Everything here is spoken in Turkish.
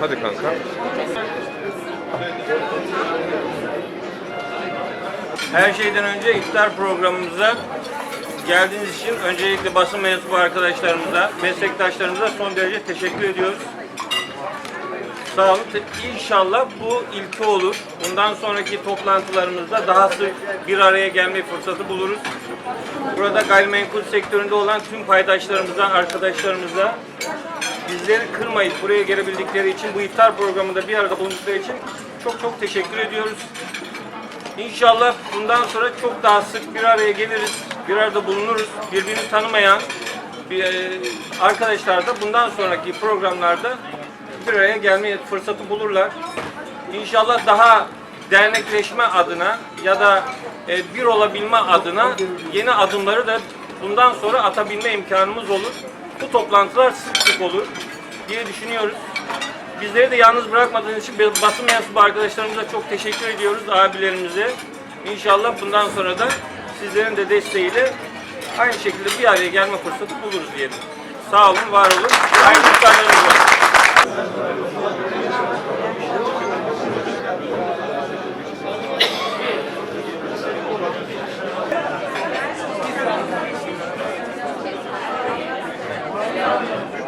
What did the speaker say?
Hadi kanka. Her şeyden önce iftar programımıza geldiğiniz için öncelikle basın mensubu arkadaşlarımıza, meslektaşlarımıza son derece teşekkür ediyoruz. Sağ olun. İnşallah bu ilki olur. Bundan sonraki toplantılarımızda daha sık bir araya gelme fırsatı buluruz. Burada gayrimenkul sektöründe olan tüm paydaşlarımıza, arkadaşlarımıza bizleri kırmayıp buraya gelebildikleri için, bu iftar programında bir arada bulundukları için çok çok teşekkür ediyoruz. İnşallah bundan sonra çok daha sık bir araya geliriz, bir arada bulunuruz. Birbirini tanımayan bir, e, arkadaşlar da bundan sonraki programlarda bir araya gelme fırsatı bulurlar. İnşallah daha dernekleşme adına ya da e, bir olabilme adına yeni adımları da bundan sonra atabilme imkanımız olur. Bu toplantılar sık sık olur diye düşünüyoruz. Bizleri de yalnız bırakmadığınız için basın mensubu arkadaşlarımıza çok teşekkür ediyoruz abilerimize. İnşallah bundan sonra da sizlerin de desteğiyle aynı şekilde bir araya gelme fırsatı buluruz diyelim. Sağ olun, var olun. Aynı iftarlarınız var.